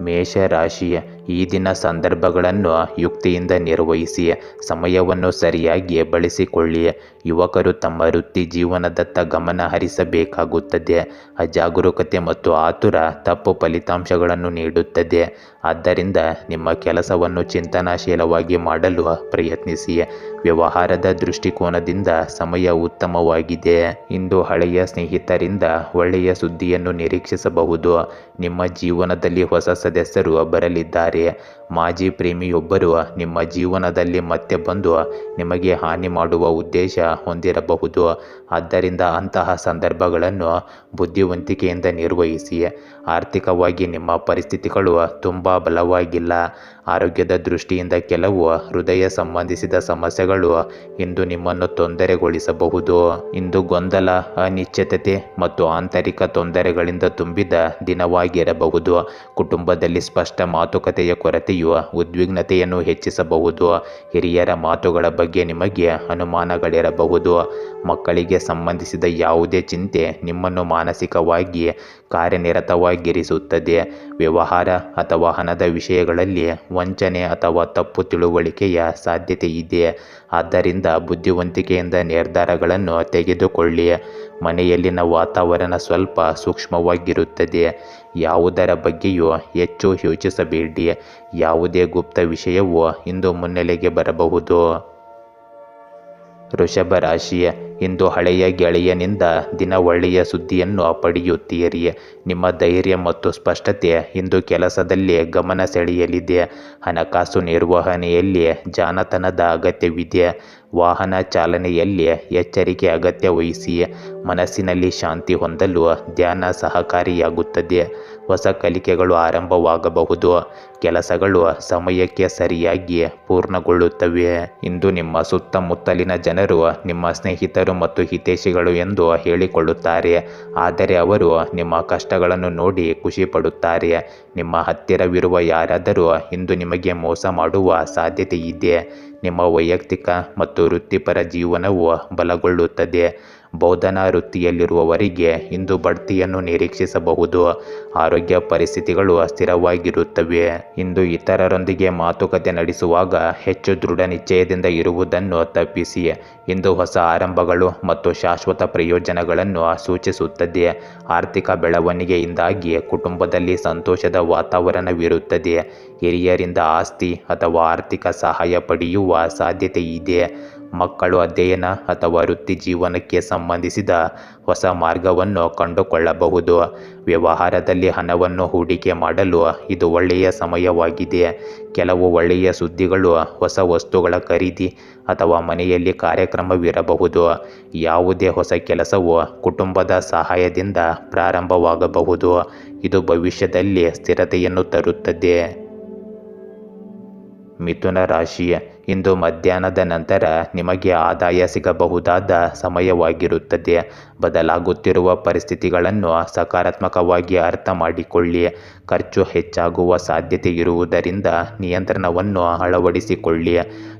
ಮೇಷರಾಶಿ ಈ ದಿನ ಸಂದರ್ಭಗಳನ್ನು ಯುಕ್ತಿಯಿಂದ ನಿರ್ವಹಿಸಿ ಸಮಯವನ್ನು ಸರಿಯಾಗಿ ಬಳಸಿಕೊಳ್ಳಿ ಯುವಕರು ತಮ್ಮ ವೃತ್ತಿ ಜೀವನದತ್ತ ಗಮನ ಹರಿಸಬೇಕಾಗುತ್ತದೆ. ಅಜಾಗರೂಕತೆ ಮತ್ತು ಆತುರ ತಪ್ಪು ಫಲಿತಾಂಶಗಳನ್ನು ನೀಡುತ್ತದೆ. ಆದ್ದರಿಂದ ನಿಮ್ಮ ಕೆಲಸವನ್ನು ಚಿಂತನಾಶೀಲವಾಗಿ ಮಾಡಲು ಪ್ರಯತ್ನಿಸಿ. ವ್ಯವಹಾರದ ದೃಷ್ಟಿಕೋನದಿಂದ ಸಮಯ ಉತ್ತಮವಾಗಿದೆ. ಇಂದು ಹಳೆಯ ಸ್ನೇಹಿತರಿಂದ ಒಳ್ಳೆಯ ಸುದ್ದಿಯನ್ನು ನಿರೀಕ್ಷಿಸಬಹುದು. ನಿಮ್ಮ ಜೀವನದಲ್ಲಿ ಹೊಸ ಸದಸ್ಯರು ಬರಲಿದ್ದಾರೆ. ಮಾಜಿ ಪ್ರೇಮಿಯೊಬ್ಬರು ನಿಮ್ಮ ಜೀವನದಲ್ಲಿ ಮತ್ತೆ ಬಂದು ನಿಮಗೆ ಹಾನಿ ಮಾಡುವ ಉದ್ದೇಶ ಹೊಂದಿರಬಹುದು. ಆದ್ದರಿಂದ ಅಂತಹ ಸಂದರ್ಭಗಳನ್ನು ಬುದ್ಧಿವಂತಿಕೆಯಿಂದ ನಿರ್ವಹಿಸಿ ಆರ್ಥಿಕವಾಗಿ ನಿಮ್ಮ ಪರಿಸ್ಥಿತಿಗಳು ತುಂಬ ಬಲವಾಗಿಲ್ಲ. ಆರೋಗ್ಯದ ದೃಷ್ಟಿಯಿಂದ ಕೆಲವು ಹೃದಯ ಸಂಬಂಧಿಸಿದ ಸಮಸ್ಯೆಗಳು ಇಂದು ನಿಮ್ಮನ್ನು ತೊಂದರೆಗೊಳಿಸಬಹುದು. ಇಂದು ಗೊಂದಲ, ಅನಿಶ್ಚಿತತೆ ಮತ್ತು ಆಂತರಿಕ ತೊಂದರೆಗಳಿಂದ ತುಂಬಿದ ದಿನವಾಗಿರಬಹುದು. ಕುಟುಂಬದಲ್ಲಿ ಸ್ಪಷ್ಟ ಮಾತುಕತೆಯ ಕೊರತೆಯು ಉದ್ವಿಗ್ನತೆಯನ್ನು ಹೆಚ್ಚಿಸಬಹುದು. ಹಿರಿಯರ ಮಾತುಗಳ ಬಗ್ಗೆ ನಿಮಗೆ ಅನುಮಾನಗಳಿರಬಹುದು. ಮಕ್ಕಳಿಗೆ ಸಂಬಂಧಿಸಿದ ಯಾವುದೇ ಚಿಂತೆ ನಿಮ್ಮನ್ನು ಮಾನಸಿಕವಾಗಿ ಕಾರ್ಯನಿರತವಾಗಿರಿಸುತ್ತದೆ. ವ್ಯವಹಾರ ಅಥವಾ ಹಣದ ವಿಷಯಗಳಲ್ಲಿ ವಂಚನೆ ಅಥವಾ ತಪ್ಪು ತಿಳುವಳಿಕೆಯ ಸಾಧ್ಯತೆ ಇದೆ. ಆದ್ದರಿಂದ ಬುದ್ಧಿವಂತಿಕೆಯಿಂದ ನಿರ್ಧಾರಗಳನ್ನು ತೆಗೆದುಕೊಳ್ಳಿ. ಮನೆಯಲ್ಲಿನ ವಾತಾವರಣ ಸ್ವಲ್ಪ ಸೂಕ್ಷ್ಮವಾಗಿರುತ್ತದೆ. ಯಾವುದರ ಬಗ್ಗೆಯೂ ಹೆಚ್ಚು ಯೋಚಿಸಬೇಡಿ. ಯಾವುದೇ ಗುಪ್ತ ವಿಷಯವು ಇಂದು ಮುನ್ನೆಲೆಗೆ ಬರಬಹುದು. ವೃಷಭ ರಾಶಿಯ ಇಂದು ಹಳೆಯ ಗೆಳೆಯನಿಂದ ದಿನ ಒಳ್ಳೆಯ ಸುದ್ದಿಯನ್ನು ಪಡೆಯುತ್ತೀರಿ ನಿಮ್ಮ ಧೈರ್ಯ ಮತ್ತು ಸ್ಪಷ್ಟತೆ ಇಂದು ಕೆಲಸದಲ್ಲಿ ಗಮನ ಸೆಳೆಯಲಿದೆ. ಹಣಕಾಸು ನಿರ್ವಹಣೆಯಲ್ಲಿ ಜಾಣತನದ ಅಗತ್ಯವಿದೆ. ವಾಹನ ಚಾಲನೆಯಲ್ಲಿ ಎಚ್ಚರಿಕೆ ಅಗತ್ಯ ವಹಿಸಿ ಮನಸ್ಸಿನಲ್ಲಿ ಶಾಂತಿ ಹೊಂದಲು ಧ್ಯಾನ ಸಹಕಾರಿಯಾಗುತ್ತದೆ. ಹೊಸ ಕಲಿಕೆಗಳು ಆರಂಭವಾಗಬಹುದು. ಕೆಲಸಗಳು ಸಮಯಕ್ಕೆ ಸರಿಯಾಗಿ ಪೂರ್ಣಗೊಳ್ಳುತ್ತವೆ. ಇಂದು ನಿಮ್ಮ ಸುತ್ತಮುತ್ತಲಿನ ಜನರು, ನಿಮ್ಮ ಸ್ನೇಹಿತರು ಮತ್ತು ಹಿತೇಶಿಗಳು ಎಂದು ಹೇಳಿಕೊಳ್ಳುತ್ತಾರೆ. ಆದರೆ ಅವರು ನಿಮ್ಮ ಕಷ್ಟಗಳನ್ನು ನೋಡಿ ಖುಷಿ ಪಡುತ್ತಾರೆ ನಿಮ್ಮ ಹತ್ತಿರವಿರುವ ಯಾರಾದರೂ ಇಂದು ನಿಮಗೆ ಮೋಸ ಮಾಡುವ ಸಾಧ್ಯತೆ ಇದೆ ನಿಮ್ಮ ವೈಯಕ್ತಿಕ ಮತ್ತು ವೃತ್ತಿಪರ ಜೀವನವು ಬಲಗೊಳ್ಳುತ್ತದೆ. ಬೋಧನಾ ವೃತ್ತಿಯಲ್ಲಿರುವವರಿಗೆ ಇಂದು ಬಡ್ತಿಯನ್ನು ನಿರೀಕ್ಷಿಸಬಹುದು. ಆರೋಗ್ಯ ಪರಿಸ್ಥಿತಿಗಳು ಅಸ್ಥಿರವಾಗಿರುತ್ತವೆ. ಇಂದು ಇತರರೊಂದಿಗೆ ಮಾತುಕತೆ ನಡೆಸುವಾಗ ಹೆಚ್ಚು ದೃಢ ನಿಶ್ಚಯದಿಂದ ಇರುವುದನ್ನು ತಪ್ಪಿಸಿ. ಇಂದು ಹೊಸ ಆರಂಭಗಳು ಮತ್ತು ಶಾಶ್ವತ ಪ್ರಯೋಜನಗಳನ್ನು ಸೂಚಿಸುತ್ತದೆ. ಆರ್ಥಿಕ ಬೆಳವಣಿಗೆಯಿಂದಾಗಿ ಕುಟುಂಬದಲ್ಲಿ ಸಂತೋಷದ ವಾತಾವರಣವಿರುತ್ತದೆ. ಹಿರಿಯರಿಂದ ಆಸ್ತಿ ಅಥವಾ ಆರ್ಥಿಕ ಸಹಾಯ ಪಡೆಯುವ ಸಾಧ್ಯತೆ ಇದೆ ಮಕ್ಕಳು ಅಧ್ಯಯನ ಅಥವಾ ವೃತ್ತಿ ಜೀವನಕ್ಕೆ ಸಂಬಂಧಿಸಿದ ಹೊಸ ಮಾರ್ಗವನ್ನು ಕಂಡುಕೊಳ್ಳಬಹುದು. ವ್ಯವಹಾರದಲ್ಲಿ ಹಣವನ್ನು ಹೂಡಿಕೆ ಮಾಡಲು ಇದು ಒಳ್ಳೆಯ ಸಮಯವಾಗಿದೆ. ಕೆಲವು ಒಳ್ಳೆಯ ಸುದ್ದಿಗಳು, ಹೊಸ ವಸ್ತುಗಳ ಖರೀದಿ ಅಥವಾ ಮನೆಯಲ್ಲಿ ಕಾರ್ಯಕ್ರಮವಿರಬಹುದು. ಯಾವುದೇ ಹೊಸ ಕೆಲಸವು ಕುಟುಂಬದ ಸಹಾಯದಿಂದ ಪ್ರಾರಂಭವಾಗಬಹುದು. ಇದು ಭವಿಷ್ಯದಲ್ಲಿ ಸ್ಥಿರತೆಯನ್ನು ತರುತ್ತದೆ. ಮಿಥುನ ರಾಶಿ ಇಂದು ಮಧ್ಯಾಹ್ನದ ನಂತರ ನಿಮಗೆ ಆದಾಯ ಸಿಗಬಹುದಾದ ಸಮಯವಾಗಿರುತ್ತದೆ. ಬದಲಾಗುತ್ತಿರುವ ಪರಿಸ್ಥಿತಿಗಳನ್ನು ಸಕಾರಾತ್ಮಕವಾಗಿ ಅರ್ಥ ಮಾಡಿಕೊಳ್ಳಿ. ಖರ್ಚು ಹೆಚ್ಚಾಗುವ ಸಾಧ್ಯತೆ ಇರುವುದರಿಂದ ನಿಯಂತ್ರಣವನ್ನು ಅಳವಡಿಸಿಕೊಳ್ಳಿ.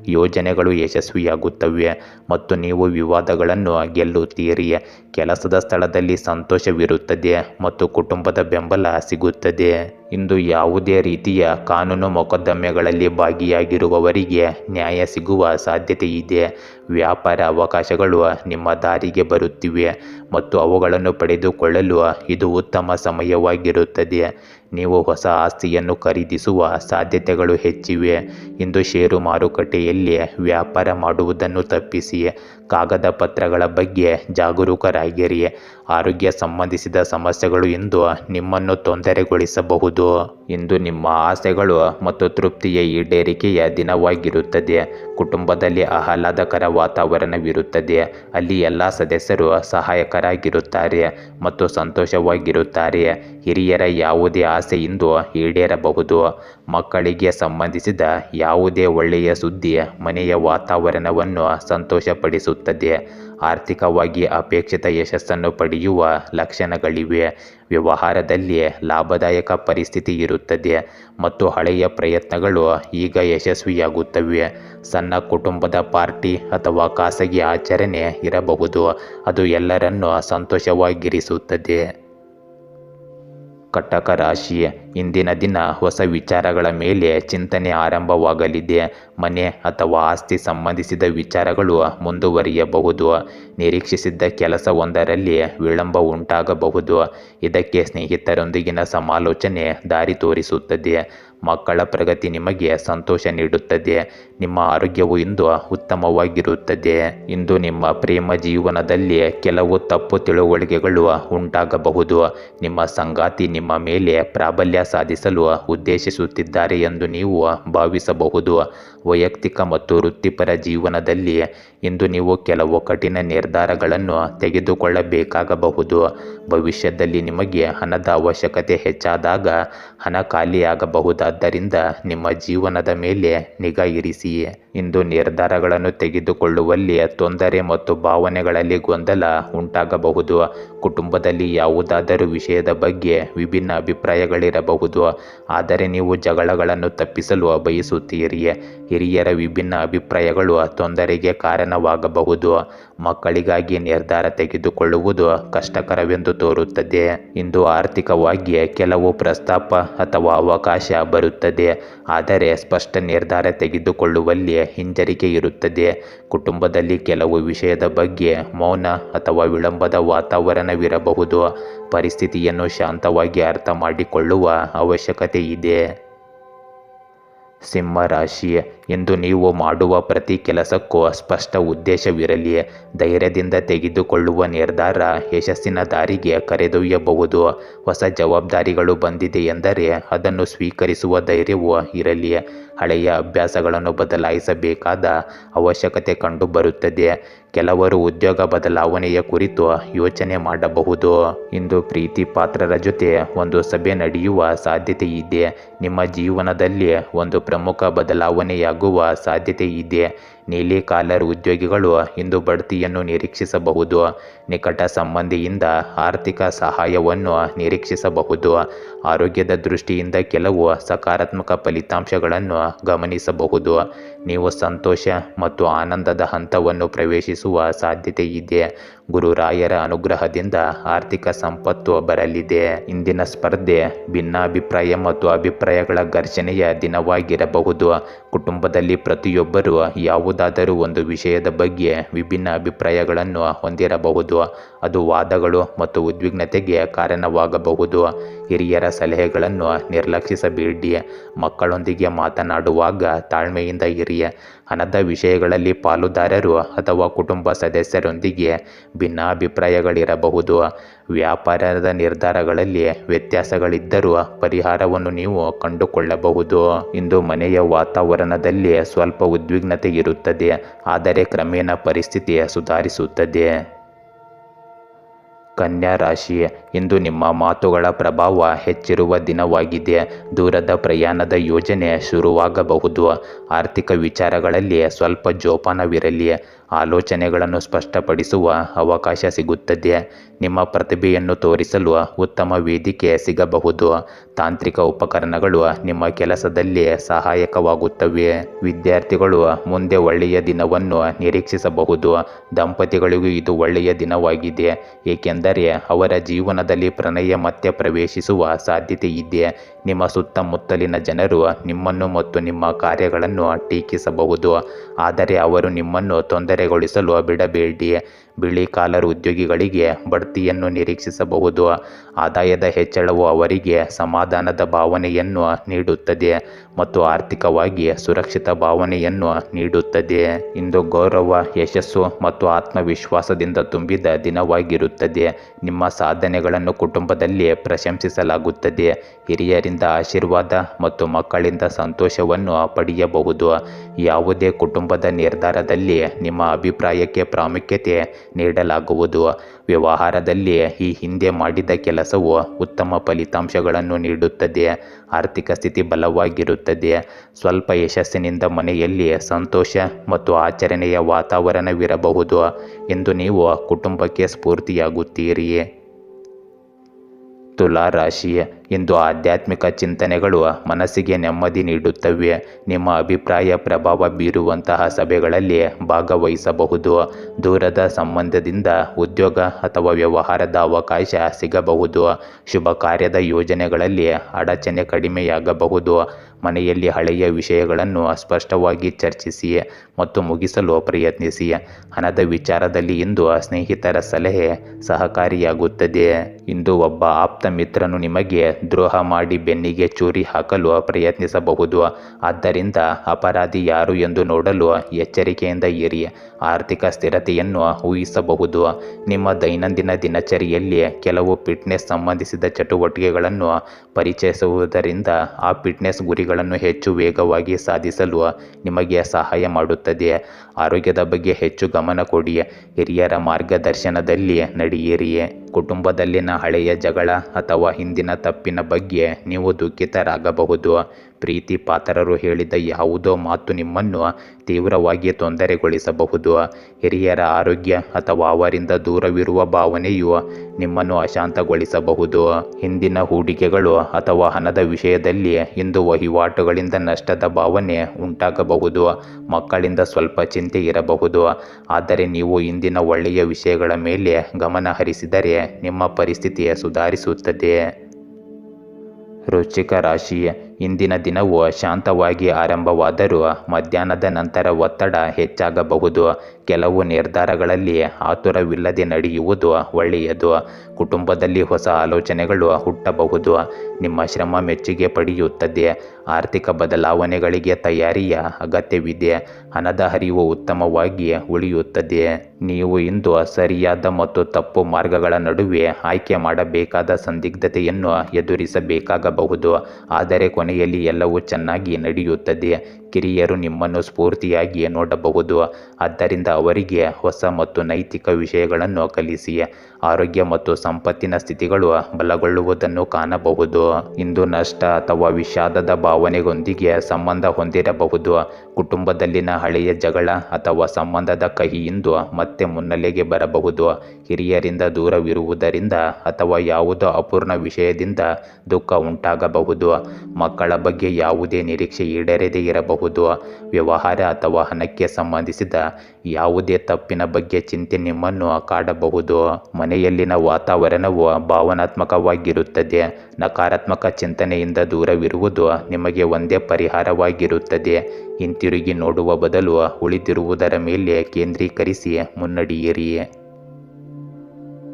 ಯೋಜನೆಗಳು ಯಶಸ್ವಿಯಾಗುತ್ತವೆ ಮತ್ತು ನೀವು ವಿವಾದಗಳನ್ನು ಗೆಲ್ಲುತ್ತೀರಿ. ಕೆಲಸದ ಸ್ಥಳದಲ್ಲಿ ಸಂತೋಷವಿರುತ್ತದೆ ಮತ್ತು ಕುಟುಂಬದ ಬೆಂಬಲ ಸಿಗುತ್ತದೆ. ಇಂದು ಯಾವುದೇ ರೀತಿಯ ಕಾನೂನು ಮೊಕದ್ದಮೆಗಳಲ್ಲಿ ಭಾಗಿಯಾಗಿರುವವರಿಗೆ ನ್ಯಾಯ ಸಿಗುವ ಸಾಧ್ಯತೆ ಇದೆ ವ್ಯಾಪಾರ ಅವಕಾಶಗಳು ನಿಮ್ಮ ದಾರಿಗೆ ಬರುತ್ತಿವೆ ಮತ್ತು ಅವುಗಳನ್ನು ಪಡೆದುಕೊಳ್ಳಲು ಇದು ಉತ್ತಮ ಸಮಯವಾಗಿರುತ್ತದೆ. ನೀವು ಹೊಸ ಆಸ್ತಿಯನ್ನು ಖರೀದಿಸುವ ಸಾಧ್ಯತೆಗಳು ಹೆಚ್ಚಿವೆ. ಇಂದು ಷೇರು ಮಾರುಕಟ್ಟೆಯಲ್ಲಿ ವ್ಯಾಪಾರ ಮಾಡುವುದನ್ನು ತಪ್ಪಿಸಿ. ಕಾಗದ ಪತ್ರಗಳ ಬಗ್ಗೆ ಜಾಗರೂಕರಾಗಿರಿ. ಆರೋಗ್ಯ ಸಂಬಂಧಿಸಿದ ಸಮಸ್ಯೆಗಳು ಇಂದು ನಿಮ್ಮನ್ನು ತೊಂದರೆಗೊಳಿಸಬಹುದು. ಇಂದು ನಿಮ್ಮ ಆಸೆಗಳು ಮತ್ತು ತೃಪ್ತಿಯ ಈಡೇರಿಕೆಯ ದಿನವಾಗಿರುತ್ತದೆ. ಕುಟುಂಬದಲ್ಲಿ ಆಹ್ಲಾದಕರ ವಾತಾವರಣವಿರುತ್ತದೆ ಅಲ್ಲಿ ಎಲ್ಲ ಸದಸ್ಯರು ಸಹಾಯಕರಾಗಿರುತ್ತಾರೆ ಮತ್ತು ಸಂತೋಷವಾಗಿರುತ್ತಾರೆ. ಹಿರಿಯರ ಯಾವುದೇ ಆಸೆಯಿಂದ ಈಡೇರಬಹುದು. ಮಕ್ಕಳಿಗೆ ಸಂಬಂಧಿಸಿದ ಯಾವುದೇ ಒಳ್ಳೆಯ ಸುದ್ದಿ ಮನೆಯ ವಾತಾವರಣವನ್ನು ಸಂತೋಷಪಡಿಸುತ್ತದೆ. ಆರ್ಥಿಕವಾಗಿ ಅಪೇಕ್ಷಿತ ಯಶಸ್ಸನ್ನು ಪಡೆಯುವ ಲಕ್ಷಣಗಳಿವೆ. ವ್ಯವಹಾರದಲ್ಲಿ ಲಾಭದಾಯಕ ಪರಿಸ್ಥಿತಿ ಇರುತ್ತದೆ ಮತ್ತು ಹಳೆಯ ಪ್ರಯತ್ನಗಳು ಈಗ ಯಶಸ್ವಿಯಾಗುತ್ತವೆ. ಸಣ್ಣ ಕುಟುಂಬದ ಪಾರ್ಟಿ ಅಥವಾ ಖಾಸಗಿ ಆಚರಣೆ ಇರಬಹುದು. ಅದು ಎಲ್ಲರನ್ನೂ ಸಂತೋಷವಾಗಿರಿಸುತ್ತದೆ. ಕಟಕ ರಾಶಿ ಇಂದಿನ ದಿನ ಹೊಸ ವಿಚಾರಗಳ ಮೇಲೆ ಚಿಂತನೆ ಆರಂಭವಾಗಲಿದೆ. ಮನೆ ಅಥವಾ ಆಸ್ತಿ ಸಂಬಂಧಿಸಿದ ವಿಚಾರಗಳು ಮುಂದುವರಿಯಬಹುದು. ನಿರೀಕ್ಷಿಸಿದ್ದ ಕೆಲಸವೊಂದರಲ್ಲಿ ವಿಳಂಬ ಉಂಟಾಗಬಹುದು. ಇದಕ್ಕೆ ಸ್ನೇಹಿತರೊಂದಿಗಿನ ಸಮಾಲೋಚನೆ ದಾರಿ ತೋರಿಸುತ್ತದೆ. ಮಕ್ಕಳ ಪ್ರಗತಿ ನಿಮಗೆ ಸಂತೋಷ ನೀಡುತ್ತದೆ. ನಿಮ್ಮ ಆರೋಗ್ಯವು ಇಂದು ಉತ್ತಮವಾಗಿರುತ್ತದೆ. ಇಂದು ನಿಮ್ಮ ಪ್ರೇಮ ಜೀವನದಲ್ಲಿ ಕೆಲವು ತಪ್ಪು ತಿಳುವಳಿಕೆಗಳು ಉಂಟಾಗಬಹುದು. ನಿಮ್ಮ ಸಂಗಾತಿ ನಿಮ್ಮ ಮೇಲೆ ಪ್ರಾಬಲ್ಯ ಸಾಧಿಸಲು ಉದ್ದೇಶಿಸುತ್ತಿದ್ದಾರೆ ಎಂದು ನೀವು ಭಾವಿಸಬಹುದು. ವೈಯಕ್ತಿಕ ಮತ್ತು ವೃತ್ತಿಪರ ಜೀವನದಲ್ಲಿ ಇಂದು ನೀವು ಕೆಲವು ಕಠಿಣ ನಿರ್ಧಾರಗಳನ್ನು ತೆಗೆದುಕೊಳ್ಳಬೇಕಾಗಬಹುದು. ಭವಿಷ್ಯದಲ್ಲಿ ನಿಮಗೆ ಹಣದ ಅವಶ್ಯಕತೆ ಹೆಚ್ಚಾದಾಗ ಹಣ ಖಾಲಿಯಾಗಬಹುದಾದ್ದರಿಂದ ನಿಮ್ಮ ಜೀವನದ ಮೇಲೆ ನಿಗಾ ಇರಿಸಿ. ಇಂದು ನಿರ್ಧಾರಗಳನ್ನು ತೆಗೆದುಕೊಳ್ಳುವಲ್ಲಿ ತೊಂದರೆ ಮತ್ತು ಭಾವನೆಗಳಲ್ಲಿ ಗೊಂದಲ ಉಂಟಾಗಬಹುದು. ಕುಟುಂಬದಲ್ಲಿ ಯಾವುದಾದರೂ ವಿಷಯದ ಬಗ್ಗೆ ವಿಭಿನ್ನ ಅಭಿಪ್ರಾಯಗಳಿರಬಹುದು. ಆದರೆ ನೀವು ಜಗಳಗಳನ್ನು ತಪ್ಪಿಸಲು ಬಯಸುತ್ತೀರಿ. ಹಿರಿಯರ ವಿಭಿನ್ನ ಅಭಿಪ್ರಾಯಗಳು ತೊಂದರೆಗೆ ಕಾರಣವಾಗಬಹುದು. ಮಕ್ಕಳಿಗಾಗಿ ನಿರ್ಧಾರ ತೆಗೆದುಕೊಳ್ಳುವುದು ಕಷ್ಟಕರವೆಂದು ತೋರುತ್ತದೆ. ಇಂದು ಆರ್ಥಿಕವಾಗಿ ಕೆಲವು ಪ್ರಸ್ತಾಪ ಅಥವಾ ಅವಕಾಶ ಬರುತ್ತದೆ. ಆದರೆ ಸ್ಪಷ್ಟ ನಿರ್ಧಾರ ತೆಗೆದುಕೊಳ್ಳುವಲ್ಲಿ ಹಿಂಜರಿಕೆ ಇರುತ್ತದೆ. ಕುಟುಂಬದಲ್ಲಿ ಕೆಲವು ವಿಷಯದ ಬಗ್ಗೆ ಮೌನ ಅಥವಾ ವಿಳಂಬದ ವಾತಾವರಣವಿರಬಹುದು. ಪರಿಸ್ಥಿತಿಯನ್ನು ಶಾಂತವಾಗಿ ಅರ್ಥ ಮಾಡಿಕೊಳ್ಳುವ ಅವಶ್ಯಕತೆ ಇದೆ. ಸಿಂಹ ರಾಶಿ ಇಂದು ನೀವು ಮಾಡುವ ಪ್ರತಿ ಕೆಲಸಕ್ಕೂ ಸ್ಪಷ್ಟ ಉದ್ದೇಶವಿರಲಿ ಧೈರ್ಯದಿಂದ ತೆಗೆದುಕೊಳ್ಳುವ ನಿರ್ಧಾರ ಯಶಸ್ಸಿನ ದಾರಿಗೆ ಕರೆದೊಯ್ಯಬಹುದು. ಹೊಸ ಜವಾಬ್ದಾರಿಗಳು ಬಂದಿದೆ ಎಂದರೆ ಅದನ್ನು ಸ್ವೀಕರಿಸುವ ಧೈರ್ಯವೂ ಇರಲಿ ಹಳೆಯ ಅಭ್ಯಾಸಗಳನ್ನು ಬದಲಾಯಿಸಬೇಕಾದ ಅವಶ್ಯಕತೆ ಕಂಡುಬರುತ್ತದೆ ಕೆಲವರು ಉದ್ಯೋಗ ಬದಲಾವಣೆಯ ಕುರಿತು ಯೋಚನೆ ಮಾಡಬಹುದು. ಇಂದು ಪ್ರೀತಿ ಪಾತ್ರರ ಜೊತೆ ಒಂದು ಸಭೆ ನಡೆಯುವ ಸಾಧ್ಯತೆ ಇದೆ. ನಿಮ್ಮ ಜೀವನದಲ್ಲಿ ಒಂದು ಪ್ರಮುಖ ಬದಲಾವಣೆಯಾಗುವ ಸಾಧ್ಯತೆ ಇದೆ. ನೀಲಿ ಕಾಲರ್ ಉದ್ಯೋಗಿಗಳು ಇಂದು ಬಡ್ತಿಯನ್ನು ನಿರೀಕ್ಷಿಸಬಹುದು. ನಿಕಟ ಸಂಬಂಧಿಯಿಂದ ಆರ್ಥಿಕ ಸಹಾಯವನ್ನು ನಿರೀಕ್ಷಿಸಬಹುದು. ಆರೋಗ್ಯದ ದೃಷ್ಟಿಯಿಂದ ಕೆಲವು ಸಕಾರಾತ್ಮಕ ಫಲಿತಾಂಶಗಳನ್ನು ಗಮನಿಸಬಹುದು. ನೀವು ಸಂತೋಷ ಮತ್ತು ಆನಂದದ ಹಂತವನ್ನು ಪ್ರವೇಶಿಸುವ ಸಾಧ್ಯತೆ ಇದೆ ಗುರುರಾಯರ ಅನುಗ್ರಹದಿಂದ ಆರ್ಥಿಕ ಸಂಪತ್ತು ಬರಲಿದೆ. ಇಂದಿನ ಸ್ಪರ್ಧೆ ಭಿನ್ನಾಭಿಪ್ರಾಯ ಮತ್ತು ಅಭಿಪ್ರಾಯಗಳ ಘರ್ಷಣೆಯ ದಿನವಾಗಿರಬಹುದು. ಕುಟುಂಬದಲ್ಲಿ ಪ್ರತಿಯೊಬ್ಬರು ಯಾವುದಾದರೂ ಒಂದು ವಿಷಯದ ಬಗ್ಗೆ ವಿಭಿನ್ನ ಅಭಿಪ್ರಾಯಗಳನ್ನು ಹೊಂದಿರಬಹುದು. ಅದು ವಾದಗಳು ಮತ್ತು ಉದ್ವಿಗ್ನತೆಗೆ ಕಾರಣವಾಗಬಹುದು. ಹಿರಿಯರ ಸಲಹೆಗಳನ್ನು ನಿರ್ಲಕ್ಷಿಸಬೇಡಿ. ಮಕ್ಕಳೊಂದಿಗೆ ಮಾತನಾಡುವಾಗ ತಾಳ್ಮೆಯಿಂದ ಇರಿ. ಹಣದ ವಿಷಯಗಳಲ್ಲಿ ಪಾಲುದಾರರು ಅಥವಾ ಕುಟುಂಬ ಸದಸ್ಯರೊಂದಿಗೆ ಭಿನ್ನಾಭಿಪ್ರಾಯಗಳಿರಬಹುದು. ವ್ಯಾಪಾರದ ನಿರ್ಧಾರಗಳಲ್ಲಿ ವ್ಯತ್ಯಾಸಗಳಿದ್ದರೂ ಪರಿಹಾರವನ್ನು ನೀವು ಕಂಡುಕೊಳ್ಳಬಹುದು. ಇಂದು ಮನೆಯ ವಾತಾವರಣದಲ್ಲಿ ಸ್ವಲ್ಪ ಉದ್ವಿಗ್ನತೆ ಇರುತ್ತದೆ. ಆದರೆ ಕ್ರಮೇಣ ಪರಿಸ್ಥಿತಿ ಸುಧಾರಿಸುತ್ತದೆ. ಕನ್ಯಾ ರಾಶಿ ಇಂದು ನಿಮ್ಮ ಮಾತುಗಳ ಪ್ರಭಾವ ಹೆಚ್ಚಿರುವ ದಿನವಾಗಿದೆ. ದೂರದ ಪ್ರಯಾಣದ ಯೋಜನೆ ಶುರುವಾಗಬಹುದು. ಆರ್ಥಿಕ ವಿಚಾರಗಳಲ್ಲಿ ಸ್ವಲ್ಪ ಜೋಪಾನವಿರಲಿ. ಆಲೋಚನೆಗಳನ್ನು ಸ್ಪಷ್ಟಪಡಿಸುವ ಅವಕಾಶ ಸಿಗುತ್ತದೆ ನಿಮ್ಮ ಪ್ರತಿಭೆಯನ್ನು ತೋರಿಸಲು ಉತ್ತಮ ವೇದಿಕೆ ಸಿಗಬಹುದು. ತಾಂತ್ರಿಕ ಉಪಕರಣಗಳು ನಿಮ್ಮ ಕೆಲಸದಲ್ಲಿ ಸಹಾಯಕವಾಗುತ್ತವೆ. ವಿದ್ಯಾರ್ಥಿಗಳು ಮುಂದೆ ಒಳ್ಳೆಯ ದಿನವನ್ನು ನಿರೀಕ್ಷಿಸಬಹುದು. ದಂಪತಿಗಳಿಗೂ ಇದು ಒಳ್ಳೆಯ ದಿನವಾಗಿದೆ. ಏಕೆಂದರೆ ಅವರ ಜೀವನದಲ್ಲಿ ಪ್ರಣಯ ಮತ್ತೆ ಪ್ರವೇಶಿಸುವ ಸಾಧ್ಯತೆ ಇದೆ. ನಿಮ್ಮ ಸುತ್ತಮುತ್ತಲಿನ ಜನರು ನಿಮ್ಮನ್ನು ಮತ್ತು ನಿಮ್ಮ ಕಾರ್ಯಗಳನ್ನು ಟೀಕಿಸಬಹುದು. ಆದರೆ ಅವರು ನಿಮ್ಮನ್ನು ತೊಂದರೆಗೊಳಿಸಲು ಬಿಡಬೇಡಿ ಬಿಳಿ ಕಾಲರ್ ಉದ್ಯೋಗಿಗಳಿಗೆ ಬಡ್ತಿಯನ್ನು ನಿರೀಕ್ಷಿಸಬಹುದು. ಆದಾಯದ ಹೆಚ್ಚಳವು ಅವರಿಗೆ ಸಮಾಧಾನದ ಭಾವನೆಯನ್ನು ನೀಡುತ್ತದೆ ಮತ್ತು ಆರ್ಥಿಕವಾಗಿ ಸುರಕ್ಷಿತ ಭಾವನೆಯನ್ನು ನೀಡುತ್ತದೆ. ಇಂದು ಗೌರವ, ಯಶಸ್ಸು ಮತ್ತು ಆತ್ಮವಿಶ್ವಾಸದಿಂದ ತುಂಬಿದ ದಿನವಾಗಿರುತ್ತದೆ. ನಿಮ್ಮ ಸಾಧನೆಗಳನ್ನು ಕುಟುಂಬದಲ್ಲಿ ಪ್ರಶಂಸಿಸಲಾಗುತ್ತದೆ. ಹಿರಿಯರಿಂದ ಆಶೀರ್ವಾದ ಮತ್ತು ಮಕ್ಕಳಿಂದ ಸಂತೋಷವನ್ನು ಪಡೆಯಬಹುದು. ಯಾವುದೇ ಕುಟುಂಬದ ನಿರ್ಧಾರದಲ್ಲಿ ನಿಮ್ಮ ಅಭಿಪ್ರಾಯಕ್ಕೆ ಪ್ರಾಮುಖ್ಯತೆ ನೀಡಲಾಗುವುದು. ವ್ಯವಹಾರದಲ್ಲಿ ಈ ಹಿಂದೆ ಮಾಡಿದ ಕೆಲಸವು ಉತ್ತಮ ಫಲಿತಾಂಶಗಳನ್ನು ನೀಡುತ್ತದೆ. ಆರ್ಥಿಕ ಸ್ಥಿತಿ ಬಲವಾಗಿರುತ್ತದೆ. ಸ್ವಲ್ಪ ಯಶಸ್ಸಿನಿಂದ ಮನೆಯಲ್ಲಿ ಸಂತೋಷ ಮತ್ತು ಆಚರಣೆಯ ವಾತಾವರಣವಿರಬಹುದು ಎಂದು ನೀವು ಕುಟುಂಬಕ್ಕೆ ಸ್ಫೂರ್ತಿಯಾಗುತ್ತೀರಿ. ತುಲಾ ರಾಶಿ ಇಂದು ಆಧ್ಯಾತ್ಮಿಕ ಚಿಂತನೆಗಳು ಮನಸ್ಸಿಗೆ ನೆಮ್ಮದಿ ನೀಡುತ್ತವೆ. ನಿಮ್ಮ ಅಭಿಪ್ರಾಯ ಪ್ರಭಾವ ಬೀರುವಂತಹ ಸಭೆಗಳಲ್ಲಿ ಭಾಗವಹಿಸಬಹುದು. ದೂರದ ಸಂಬಂಧದಿಂದ ಉದ್ಯೋಗ ಅಥವಾ ವ್ಯವಹಾರದ ಅವಕಾಶ ಸಿಗಬಹುದು. ಶುಭ ಕಾರ್ಯದ ಯೋಜನೆಗಳಲ್ಲಿ ಅಡಚಣೆ ಕಡಿಮೆಯಾಗಬಹುದು. ಮನೆಯಲ್ಲಿ ಹಳೆಯ ವಿಷಯಗಳನ್ನು ಅಸ್ಪಷ್ಟವಾಗಿ ಚರ್ಚಿಸಿಯೇ ಮತ್ತು ಮುಗಿಸಲು ಪ್ರಯತ್ನಿಸಿಯೇ. ಹಣದ ವಿಚಾರದಲ್ಲಿ ಇಂದು ಸ್ನೇಹಿತರ ಸಲಹೆ ಸಹಕಾರಿಯಾಗುತ್ತದೆ. ಇಂದು ಒಬ್ಬ ಆಪ್ತ ಮಿತ್ರನು ನಿಮಗೆ ದ್ರೋಹ ಮಾಡಿ ಬೆನ್ನಿಗೆ ಚೂರಿ ಹಾಕಲು ಪ್ರಯತ್ನಿಸಬಹುದು. ಆದ್ದರಿಂದ ಅಪರಾಧಿ ಯಾರು ಎಂದು ನೋಡಲು ಎಚ್ಚರಿಕೆಯಿಂದ ಇರಿ. ಆರ್ಥಿಕ ಸ್ಥಿರತೆಯನ್ನು ಊಹಿಸಬಹುದು. ನಿಮ್ಮ ದೈನಂದಿನ ದಿನಚರಿಯಲ್ಲಿ ಕೆಲವು ಫಿಟ್ನೆಸ್ ಸಂಬಂಧಿಸಿದ ಚಟುವಟಿಕೆಗಳನ್ನು ಪರಿಚಯಿಸುವುದರಿಂದ ಆ ಫಿಟ್ನೆಸ್ ಗುರಿಗಳನ್ನು ಹೆಚ್ಚು ವೇಗವಾಗಿ ಸಾಧಿಸಲು ನಿಮಗೆ ಸಹಾಯ ಮಾಡುತ್ತದೆ. ಆರೋಗ್ಯದ ಬಗ್ಗೆ ಹೆಚ್ಚು ಗಮನ ಕೊಡಿ ಹಿರಿಯರ ಮಾರ್ಗದರ್ಶನದಲ್ಲಿ ನಡೆಯಿರಿ ಕುಟುಂಬದಲ್ಲಿನ ಹಳೆಯ ಜಗಳ ಅಥವಾ ಹಿಂದಿನ ತಪ್ಪಿನ ಬಗ್ಗೆ ನೀವು ದುಃಖಿತರಾಗಬಹುದು. ಪ್ರೀತಿ ಪಾತ್ರರು ಹೇಳಿದ ಯಾವುದೋ ಮಾತು ನಿಮ್ಮನ್ನು ತೀವ್ರವಾಗಿ ತೊಂದರೆಗೊಳಿಸಬಹುದು. ಹಿರಿಯರ ಆರೋಗ್ಯ ಅಥವಾ ಅವರಿಂದ ದೂರವಿರುವ ಭಾವನೆಯು ನಿಮ್ಮನ್ನು ಅಶಾಂತಗೊಳಿಸಬಹುದು. ಹಿಂದಿನ ಹೂಡಿಕೆಗಳು ಅಥವಾ ಹಣದ ವಿಷಯದಲ್ಲಿ ಇಂದು ವಹಿವಾಟುಗಳಿಂದ ನಷ್ಟದ ಭಾವನೆ ಉಂಟಾಗಬಹುದು. ಮಕ್ಕಳಿಂದ ಸ್ವಲ್ಪ ಚಿಂತೆ ಇರಬಹುದು. ಆದರೆ ನೀವು ಇಂದಿನ ಒಳ್ಳೆಯ ವಿಷಯಗಳ ಮೇಲೆ ಗಮನ ಹರಿಸಿದರೆ ನಿಮ್ಮ ಪರಿಸ್ಥಿತಿ ಸುಧಾರಿಸುತ್ತದೆ. ರುಚಿಕ ರಾಶಿ ಇಂದಿನ ದಿನವು ಶಾಂತವಾಗಿ ಆರಂಭವಾದರೂ ಮಧ್ಯಾಹ್ನದ ನಂತರ ಒತ್ತಡ ಹೆಚ್ಚಾಗಬಹುದು. ಕೆಲವು ನಿರ್ಧಾರಗಳಲ್ಲಿ ಆತುರವಿಲ್ಲದೆ ನಡೆಯುವುದು ಒಳ್ಳೆಯದು. ಕುಟುಂಬದಲ್ಲಿ ಹೊಸ ಆಲೋಚನೆಗಳು ಹುಟ್ಟಬಹುದು. ನಿಮ್ಮ ಶ್ರಮ ಮೆಚ್ಚುಗೆ ಪಡೆಯುತ್ತದೆ. ಆರ್ಥಿಕ ಬದಲಾವಣೆಗಳಿಗೆ ತಯಾರಿಯ ಅಗತ್ಯವಿದೆ. ಹಣದ ಹರಿವು ಉತ್ತಮವಾಗಿ ಉಳಿಯುತ್ತದೆ. ನೀವು ಇಂದು ಸರಿಯಾದ ಮತ್ತು ತಪ್ಪು ಮಾರ್ಗಗಳ ನಡುವೆ ಆಯ್ಕೆ ಮಾಡಬೇಕಾದ ಸಂದಿಗ್ಧತೆಯನ್ನು ಎದುರಿಸಬೇಕಾಗಬಹುದು. ಆದರೆ ಕೊನೆಯಲ್ಲಿ ಎಲ್ಲವೂ ಚೆನ್ನಾಗಿ ನಡೆಯುತ್ತದೆ. ಕಿರಿಯರು ನಿಮ್ಮನ್ನು ಸ್ಫೂರ್ತಿಯಾಗಿ ನೋಡಬಹುದು. ಆದ್ದರಿಂದ ಅವರಿಗೆ ಹೊಸ ಮತ್ತು ನೈತಿಕ ವಿಷಯಗಳನ್ನು ಕಲಿಸಿ, ಆರೋಗ್ಯ ಮತ್ತು ಸಂಪತ್ತಿನ ಸ್ಥಿತಿಗಳು ಬಲಗೊಳ್ಳುವುದನ್ನು ಕಾಣಬಹುದು. ಇಂದು ನಷ್ಟ ಅಥವಾ ವಿಷಾದದ ಭಾವನೆಗೊಂದಿಗೆ ಸಂಬಂಧ ಹೊಂದಿರಬಹುದು. ಕುಟುಂಬದಲ್ಲಿನ ಹಳೆಯ ಜಗಳ ಅಥವಾ ಸಂಬಂಧದ ಕಹಿಯಿಂದ ಮತ್ತೆ ಮುನ್ನೆಲೆಗೆ ಬರಬಹುದು. ಹಿರಿಯರಿಂದ ದೂರವಿರುವುದರಿಂದ ಅಥವಾ ಯಾವುದೋ ಅಪೂರ್ಣ ವಿಷಯದಿಂದ ದುಃಖ ಉಂಟಾಗಬಹುದು. ಮಕ್ಕಳ ಬಗ್ಗೆ ಯಾವುದೇ ನಿರೀಕ್ಷೆ ಈಡೇರದೇ ಇರಬಹುದು. ವ್ಯವಹಾರ ಅಥವಾ ಹಣಕ್ಕೆ ಸಂಬಂಧಿಸಿದ ಯಾವುದೇ ತಪ್ಪಿನ ಬಗ್ಗೆ ಚಿಂತೆ ನಿಮ್ಮನ್ನು ಕಾಡಬಹುದು. ಮನೆಯಲ್ಲಿನ ವಾತಾವರಣವು ಭಾವನಾತ್ಮಕವಾಗಿರುತ್ತದೆ. ನಕಾರಾತ್ಮಕ ಚಿಂತನೆಯಿಂದ ದೂರವಿರುವುದು ನಿಮಗೆ ಒಂದೇ ಪರಿಹಾರವಾಗಿರುತ್ತದೆ. ಹಿಂತಿರುಗಿ ನೋಡುವ ಬದಲು ಉಳಿದಿರುವುದರ ಮೇಲೆ ಕೇಂದ್ರೀಕರಿಸಿ ಮುನ್ನಡೆಯಿರಿ.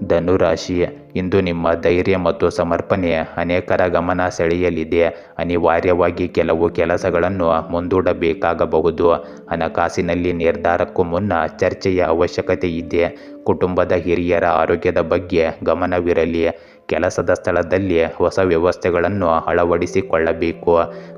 ಧನುರಾಶಿ ಇಂದು ನಿಮ್ಮ ಧೈರ್ಯ ಮತ್ತು ಸಮರ್ಪಣೆ ಅನೇಕರ ಗಮನ ಸೆಳೆಯಲಿದೆ. ಅನಿವಾರ್ಯವಾಗಿ ಕೆಲವು ಕೆಲಸಗಳನ್ನು ಮುಂದೂಡಬೇಕಾಗಬಹುದು. ಹಣಕಾಸಿನಲ್ಲಿ ನಿರ್ಧಾರಕ್ಕೂ ಮುನ್ನ ಚರ್ಚೆಯ ಅವಶ್ಯಕತೆ ಇದೆ. ಕುಟುಂಬದ ಹಿರಿಯರ ಆರೋಗ್ಯದ ಬಗ್ಗೆ ಗಮನವಿರಲಿ. ಕೆಲಸದ ಸ್ಥಳದಲ್ಲಿ ಹೊಸ ವ್ಯವಸ್ಥೆಗಳನ್ನು ಅಳವಡಿಸಿಕೊಳ್ಳಬೇಕು.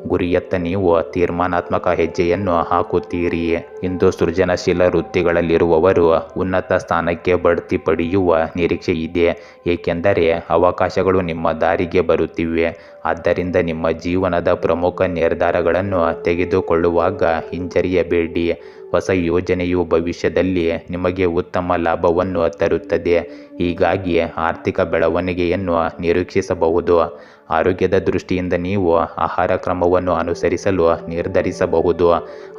ಗುರಿಯತ್ತ ನೀವು ತೀರ್ಮಾನಾತ್ಮಕ ಹೆಜ್ಜೆಯನ್ನು ಹಾಕುತ್ತೀರಿ. ಇಂದು ಸೃಜನಶೀಲ ವೃತ್ತಿಗಳಲ್ಲಿರುವವರು ಉನ್ನತ ಸ್ಥಾನಕ್ಕೆ ಬಡ್ತಿ ಪಡೆಯುವ ನಿರೀಕ್ಷೆ ಇದೆ. ಏಕೆಂದರೆ ಅವಕಾಶಗಳು ನಿಮ್ಮ ದಾರಿಗೆ ಬರುತ್ತಿವೆ. ಆದ್ದರಿಂದ ನಿಮ್ಮ ಜೀವನದ ಪ್ರಮುಖ ನಿರ್ಧಾರಗಳನ್ನು ತೆಗೆದುಕೊಳ್ಳುವಾಗ ಹಿಂಜರಿಯಬೇಡಿ. ಹೊಸ ಯೋಜನೆಯು ಭವಿಷ್ಯದಲ್ಲಿ ನಿಮಗೆ ಉತ್ತಮ ಲಾಭವನ್ನು ತರುತ್ತದೆ. ಹೀಗಾಗಿ ಆರ್ಥಿಕ ಬೆಳವಣಿಗೆಯನ್ನು ನಿರೀಕ್ಷಿಸಬಹುದು. ಆರೋಗ್ಯದ ದೃಷ್ಟಿಯಿಂದ ನೀವು ಆಹಾರ ಕ್ರಮವನ್ನು ಅನುಸರಿಸಲು ನಿರ್ಧರಿಸಬಹುದು.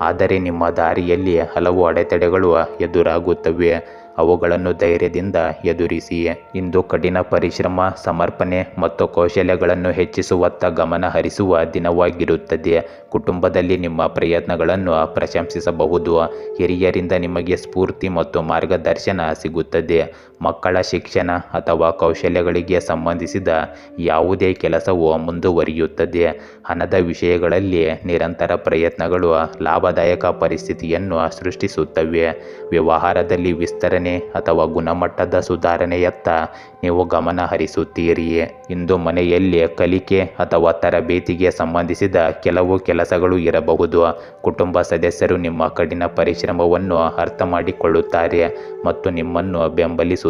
ಆದರೆ ನಿಮ್ಮ ದಾರಿಯಲ್ಲಿ ಹಲವು ಅಡೆತಡೆಗಳು ಎದುರಾಗುತ್ತವೆ. ಅವುಗಳನ್ನು ಧೈರ್ಯದಿಂದ ಎದುರಿಸಿ ಇಂದು ಕಠಿಣ ಪರಿಶ್ರಮ, ಸಮರ್ಪಣೆ ಮತ್ತು ಕೌಶಲ್ಯಗಳನ್ನು ಹೆಚ್ಚಿಸುವತ್ತ ಗಮನ ಹರಿಸುವ ದಿನವಾಗಿರುತ್ತದೆ. ಕುಟುಂಬದಲ್ಲಿ ನಿಮ್ಮ ಪ್ರಯತ್ನಗಳನ್ನು ಪ್ರಶಂಸಿಸಬಹುದು. ಹಿರಿಯರಿಂದ ನಿಮಗೆ ಸ್ಫೂರ್ತಿ ಮತ್ತು ಮಾರ್ಗದರ್ಶನ ಸಿಗುತ್ತದೆ. ಮಕ್ಕಳ ಶಿಕ್ಷಣ ಅಥವಾ ಕೌಶಲ್ಯಗಳಿಗೆ ಸಂಬಂಧಿಸಿದ ಯಾವುದೇ ಕೆಲಸವು ಮುಂದುವರಿಯುತ್ತದೆ. ಹಣದ ವಿಷಯಗಳಲ್ಲಿ ನಿರಂತರ ಪ್ರಯತ್ನಗಳು ಲಾಭದಾಯಕ ಪರಿಸ್ಥಿತಿಯನ್ನು ಸೃಷ್ಟಿಸುತ್ತವೆ. ವ್ಯವಹಾರದಲ್ಲಿ ವಿಸ್ತರಣೆ ಅಥವಾ ಗುಣಮಟ್ಟದ ಸುಧಾರಣೆಯತ್ತ ನೀವು ಗಮನ ಹರಿಸುತ್ತೀರಿ. ಇಂದು ಮನೆಯಲ್ಲಿ ಕಲಿಕೆ ಅಥವಾ ತರಬೇತಿಗೆ ಸಂಬಂಧಿಸಿದ ಕೆಲವು ಕೆಲಸಗಳು ಇರಬಹುದು. ಕುಟುಂಬ ಸದಸ್ಯರು ನಿಮ್ಮ ಕಠಿಣ ಪರಿಶ್ರಮವನ್ನು ಅರ್ಥ ಮಾಡಿಕೊಳ್ಳುತ್ತಾರೆ ಮತ್ತು ನಿಮ್ಮನ್ನು ಬೆಂಬಲಿಸುತ್ತಾರೆ.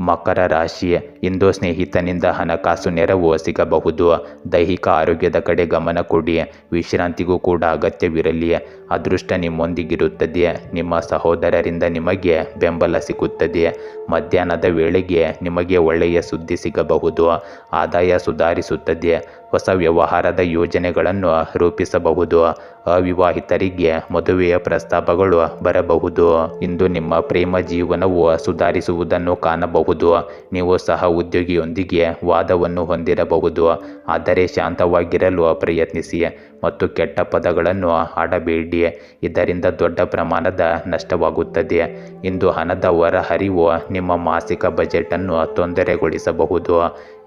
ಮಕರ ರಾಶಿ, ಇಂದು ಸ್ನೇಹಿತನಿಂದ ಹಣಕಾಸು ನೆರವು ಸಿಗಬಹುದು. ದೈಹಿಕ ಆರೋಗ್ಯದ ಕಡೆ ಗಮನ ಕೊಡಿ. ವಿಶ್ರಾಂತಿಗೂ ಕೂಡ ಅಗತ್ಯವಿರಲಿ. ಅದೃಷ್ಟ ನಿಮ್ಮೊಂದಿಗಿರುತ್ತದೆ ನಿಮ್ಮ ಸಹೋದರರಿಂದ ನಿಮಗೆ ಬೆಂಬಲ ಸಿಗುತ್ತದೆ ಮಧ್ಯಾಹ್ನದ ವೇಳೆಗೆ ನಿಮಗೆ ಒಳ್ಳೆಯ ಸುದ್ದಿ ಸಿಗಬಹುದು? ಆದಾಯ ಸುಧಾರಿಸುತ್ತದೆ ಹೊಸ ವ್ಯವಹಾರದ ಯೋಜನೆಗಳನ್ನು ರೂಪಿಸಬಹುದು? ಅವಿವಾಹಿತರಿಗೆ ಮದುವೆಯ ಪ್ರಸ್ತಾಪಗಳು ಬರಬಹುದು? ಇಂದು ನಿಮ್ಮ ಪ್ರೇಮ ಜೀವನವು ಸುಧಾರಿಸುವುದನ್ನು ಕಾಣಬಹುದು? ನೀವು ಸಹ ಉದ್ಯೋಗಿಯೊಂದಿಗೆ ವಾದವನ್ನು ಹೊಂದಿರಬಹುದು? ಆದರೆ ಶಾಂತವಾಗಿರಲು ಪ್ರಯತ್ನಿಸಿ. ಮತ್ತು ಕೆಟ್ಟ ಪದಗಳನ್ನು ಆಡಬೇಡಿ ಇದರಿಂದ ದೊಡ್ಡ ಪ್ರಮಾಣದ ನಷ್ಟವಾಗುತ್ತದೆ. ಇಂದು ಹಣದ ಹೊರಹರಿವು ನಿಮ್ಮ ಮಾಸಿಕ ಬಜೆಟ್ ಅನ್ನು ತೊಂದರೆಗೊಳಿಸಬಹುದು.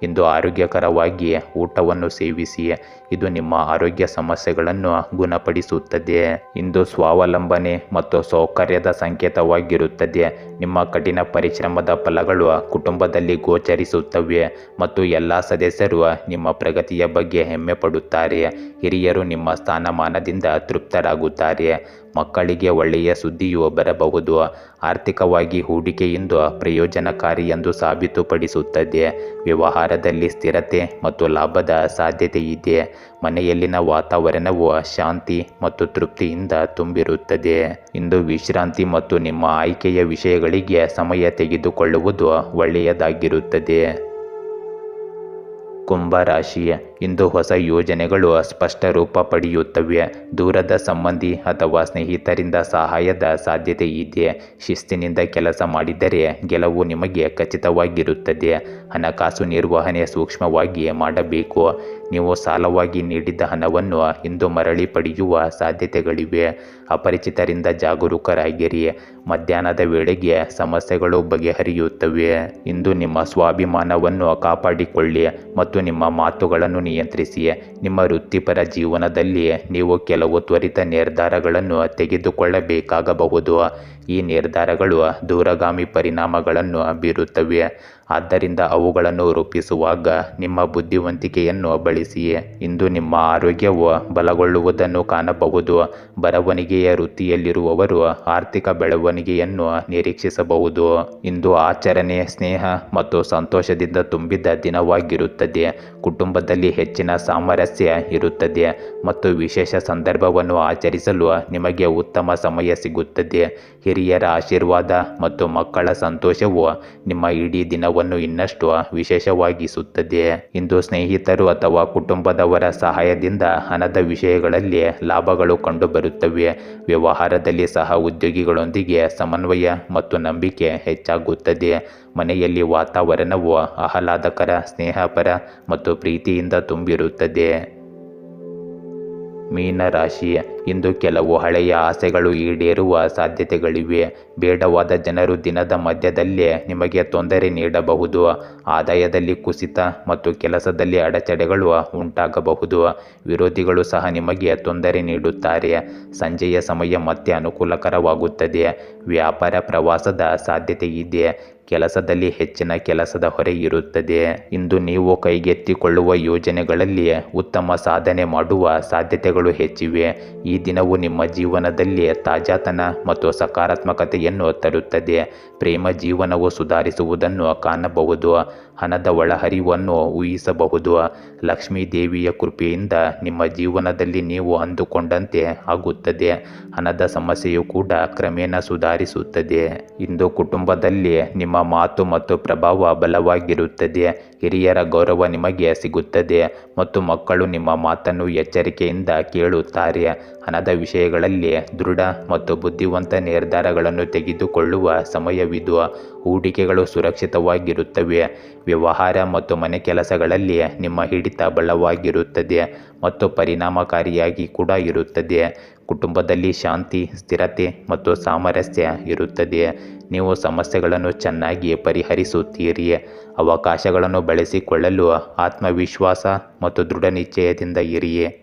ಇಂದು ಆರೋಗ್ಯಕರವಾಗಿ ಊಟವನ್ನು ಸೇವಿಸಿ ಇದು ನಿಮ್ಮ ಆರೋಗ್ಯ ಸಮಸ್ಯೆಗಳನ್ನು ಗುಣಪಡಿಸುತ್ತದೆ. ಇಂದು ಸ್ವಾವಲಂಬನೆ ಮತ್ತು ಸೌಕರ್ಯದ ಸಂಕೇತವಾಗಿರುತ್ತದೆ. ನಿಮ್ಮ ಕಠಿಣ ಪರಿಶ್ರಮದ ಫಲಗಳು ಕುಟುಂಬದಲ್ಲಿ ಗೋಚರಿಸುತ್ತವೆ ಮತ್ತು ಎಲ್ಲ ಸದಸ್ಯರು ನಿಮ್ಮ ಪ್ರಗತಿಯ ಬಗ್ಗೆ ಹೆಮ್ಮೆ ಪಡುತ್ತಾರೆ ಹಿರಿಯರು ನಿಮ್ಮ ಸ್ಥಾನಮಾನದಿಂದ ತೃಪ್ತರಾಗುತ್ತಾರೆ. ಮಕ್ಕಳಿಗೆ ಒಳ್ಳೆಯ ಸುದ್ದಿಯು ಬರಬಹುದು. ಆರ್ಥಿಕವಾಗಿ ಹೂಡಿಕೆಯಿಂದ ಪ್ರಯೋಜನಕಾರಿ ಎಂದು ಸಾಬೀತುಪಡಿಸುತ್ತದೆ. ವ್ಯವಹಾರದಲ್ಲಿ ಸ್ಥಿರತೆ ಮತ್ತು ಲಾಭದ ಸಾಧ್ಯತೆ ಇದೆ. ಮನೆಯಲ್ಲಿನ ವಾತಾವರಣವು ಶಾಂತಿ ಮತ್ತು ತೃಪ್ತಿಯಿಂದ ತುಂಬಿರುತ್ತದೆ. ಇಂದು ವಿಶ್ರಾಂತಿ ಮತ್ತು ನಿಮ್ಮ ಆಯ್ಕೆಯ ವಿಷಯಗಳಿಗೆ ಸಮಯ ತೆಗೆದುಕೊಳ್ಳುವುದು ಒಳ್ಳೆಯದಾಗಿರುತ್ತದೆ. ಕುಂಭರಾಶಿ ಇಂದು ಹೊಸ ಯೋಜನೆಗಳು ಸ್ಪಷ್ಟ ರೂಪ ಪಡೆಯುತ್ತವೆ. ದೂರದ ಸಂಬಂಧಿ ಅಥವಾ ಸ್ನೇಹಿತರಿಂದ ಸಹಾಯದ ಸಾಧ್ಯತೆ ಇದೆ. ಶಿಸ್ತಿನಿಂದ ಕೆಲಸ ಮಾಡಿದರೆ ಗೆಲುವು ನಿಮಗೆ ಖಚಿತವಾಗಿರುತ್ತದೆ. ಹಣಕಾಸು ನಿರ್ವಹಣೆ ಸೂಕ್ಷ್ಮವಾಗಿ ಮಾಡಬೇಕು. ನೀವು ಸಾಲವಾಗಿ ನೀಡಿದ ಹಣವನ್ನು ಇಂದು ಮರಳಿ ಪಡೆಯುವ ಸಾಧ್ಯತೆಗಳಿವೆ. ಅಪರಿಚಿತರಿಂದ ಜಾಗರೂಕರಾಗಿರಿ. ಮಧ್ಯಾಹ್ನದ ವೇಳೆಗೆ ಸಮಸ್ಯೆಗಳು ಬಗೆಹರಿಯುತ್ತವೆ. ಇಂದು ನಿಮ್ಮ ಸ್ವಾಭಿಮಾನವನ್ನು ಕಾಪಾಡಿಕೊಳ್ಳಿ ಮತ್ತು ನಿಮ್ಮ ಮಾತುಗಳನ್ನು ನಿಯಂತ್ರಿಸಿ ನಿಮ್ಮ ವೃತ್ತಿಪರ ಜೀವನದಲ್ಲಿ ನೀವು ಕೆಲವು ತ್ವರಿತ ನಿರ್ಧಾರಗಳನ್ನು ತೆಗೆದುಕೊಳ್ಳಬೇಕಾಗಬಹುದು. ಈ ನಿರ್ಧಾರಗಳು ದೂರಗಾಮಿ ಪರಿಣಾಮಗಳನ್ನು ಬೀರುತ್ತವೆ. ಆದ್ದರಿಂದ ಅವುಗಳನ್ನು ರೂಪಿಸುವಾಗ ನಿಮ್ಮ ಬುದ್ಧಿವಂತಿಕೆಯನ್ನು ಬಳಸಿ ಇಂದು ನಿಮ್ಮ ಆರೋಗ್ಯವು ಬಲಗೊಳ್ಳುವುದನ್ನು ಕಾಣಬಹುದು. ಬರವಣಿಗೆಯ ವೃತ್ತಿಯಲ್ಲಿರುವವರು ಆರ್ಥಿಕ ಬೆಳವಣಿಗೆಯನ್ನು ನಿರೀಕ್ಷಿಸಬಹುದು. ಇಂದು ಆಚರಣೆ, ಸ್ನೇಹ ಮತ್ತು ಸಂತೋಷದಿಂದ ತುಂಬಿದ ದಿನವಾಗಿರುತ್ತದೆ. ಕುಟುಂಬದಲ್ಲಿ ಹೆಚ್ಚಿನ ಸಾಮರಸ್ಯ ಇರುತ್ತದೆ ಮತ್ತು ವಿಶೇಷ ಸಂದರ್ಭವನ್ನು ಆಚರಿಸಲು ನಿಮಗೆ ಉತ್ತಮ ಸಮಯ ಸಿಗುತ್ತದೆ. ಹಿರಿಯರ ಆಶೀರ್ವಾದ ಮತ್ತು ಮಕ್ಕಳ ಸಂತೋಷವು ನಿಮ್ಮ ಇಡೀ ದಿನವನ್ನು ಇನ್ನಷ್ಟು ವಿಶೇಷವಾಗಿಸುತ್ತದೆ. ಇಂದು ಸ್ನೇಹಿತರು ಅಥವಾ ಕುಟುಂಬದವರ ಸಹಾಯದಿಂದ ಹಣದ ವಿಷಯಗಳಲ್ಲಿ ಲಾಭಗಳು ಕಂಡುಬರುತ್ತವೆ. ವ್ಯವಹಾರದಲ್ಲಿ ಸಹ ಉದ್ಯೋಗಿಗಳೊಂದಿಗೆ ಸಮನ್ವಯ ಮತ್ತು ನಂಬಿಕೆ ಹೆಚ್ಚಾಗುತ್ತದೆ. ಮನೆಯಲ್ಲಿ ವಾತಾವರಣವು ಆಹ್ಲಾದಕರ, ಸ್ನೇಹಪರ ಮತ್ತು ಪ್ರೀತಿಯಿಂದ ತುಂಬಿರುತ್ತದೆ. ಮೀನರಾಶಿ ಇಂದು ಕೆಲವು ಹಳೆಯ ಆಸೆಗಳು ಈಡೇರುವ ಸಾಧ್ಯತೆಗಳಿವೆ. ಬೇಡವಾದ ಜನರು ದಿನದ ಮಧ್ಯದಲ್ಲೇ ನಿಮಗೆ ತೊಂದರೆ ನೀಡಬಹುದು. ಆದಾಯದಲ್ಲಿ ಕುಸಿತ ಮತ್ತು ಕೆಲಸದಲ್ಲಿ ಅಡಚಣೆಗಳು ಉಂಟಾಗಬಹುದು. ವಿರೋಧಿಗಳು ಸಹ ನಿಮಗೆ ತೊಂದರೆ ನೀಡುತ್ತಾರೆ. ಸಂಜೆಯ ಸಮಯ ಮತ್ತೆ ಅನುಕೂಲಕರವಾಗುತ್ತದೆ. ವ್ಯಾಪಾರ ಪ್ರವಾಸದ ಸಾಧ್ಯತೆ ಇದೆ. ಕೆಲಸದಲ್ಲಿ ಹೆಚ್ಚಿನ ಕೆಲಸದ ಹೊರೆ ಇರುತ್ತದೆ. ಇಂದು ನೀವು ಕೈಗೆತ್ತಿಕೊಳ್ಳುವ ಯೋಜನೆಗಳಲ್ಲಿ ಉತ್ತಮ ಸಾಧನೆ ಮಾಡುವ ಸಾಧ್ಯತೆಗಳು ಹೆಚ್ಚಿವೆ. ದಿನವು ನಿಮ್ಮ ಜೀವನದಲ್ಲಿ ತಾಜಾತನ ಮತ್ತು ಸಕಾರಾತ್ಮಕತೆಯನ್ನು ತರುತ್ತದೆ. ಪ್ರೇಮ ಜೀವನವು ಸುಧಾರಿಸುವುದನ್ನು ಕಾಣಬಹುದು. ಹಣದ ಒಳಹರಿವನ್ನು ಊಹಿಸಬಹುದು. ಲಕ್ಷ್ಮೀ ದೇವಿಯ ಕೃಪೆಯಿಂದ ನಿಮ್ಮ ಜೀವನದಲ್ಲಿ ನೀವು ಅಂದುಕೊಂಡಂತೆ ಆಗುತ್ತದೆ. ಹಣದ ಸಮಸ್ಯೆಯು ಕೂಡ ಕ್ರಮೇಣ ಸುಧಾರಿಸುತ್ತದೆ. ಇಂದು ಕುಟುಂಬದಲ್ಲಿ ನಿಮ್ಮ ಮಾತು ಮತ್ತು ಪ್ರಭಾವ ಬಲವಾಗಿರುತ್ತದೆ. ಹಿರಿಯರ ಗೌರವ ನಿಮಗೆ ಸಿಗುತ್ತದೆ ಮತ್ತು ಮಕ್ಕಳು ನಿಮ್ಮ ಮಾತನ್ನು ಎಚ್ಚರಿಕೆಯಿಂದ ಕೇಳುತ್ತಾರೆ. ಹಣದ ವಿಷಯಗಳಲ್ಲಿ ದೃಢ ಮತ್ತು ಬುದ್ಧಿವಂತ ನಿರ್ಧಾರಗಳನ್ನು ತೆಗೆದುಕೊಳ್ಳುವ ಸಮಯವಿದು. ಹೂಡಿಕೆಗಳು ಸುರಕ್ಷಿತವಾಗಿರುತ್ತವೆ. ವ್ಯವಹಾರ ಮತ್ತು ಮನೆ ಕೆಲಸಗಳಲ್ಲಿ ನಿಮ್ಮ ಹಿಡಿತ ಬಲವಾಗಿರುತ್ತದೆ ಮತ್ತು ಪರಿಣಾಮಕಾರಿಯಾಗಿ ಕೂಡ ಇರುತ್ತದೆ. ಕುಟುಂಬದಲ್ಲಿ ಶಾಂತಿ, ಸ್ಥಿರತೆ ಮತ್ತು ಸಾಮರಸ್ಯ ಇರುತ್ತದೆ. ನೀವು ಸಮಸ್ಯೆಗಳನ್ನು ಚೆನ್ನಾಗಿ ಪರಿಹರಿಸುತ್ತೀರಿ. ಅವಕಾಶಗಳನ್ನು ಬಳಸಿಕೊಳ್ಳಲು ಆತ್ಮವಿಶ್ವಾಸ ಮತ್ತು ದೃಢ ನಿಶ್ಚಯದಿಂದ ಇರಿ.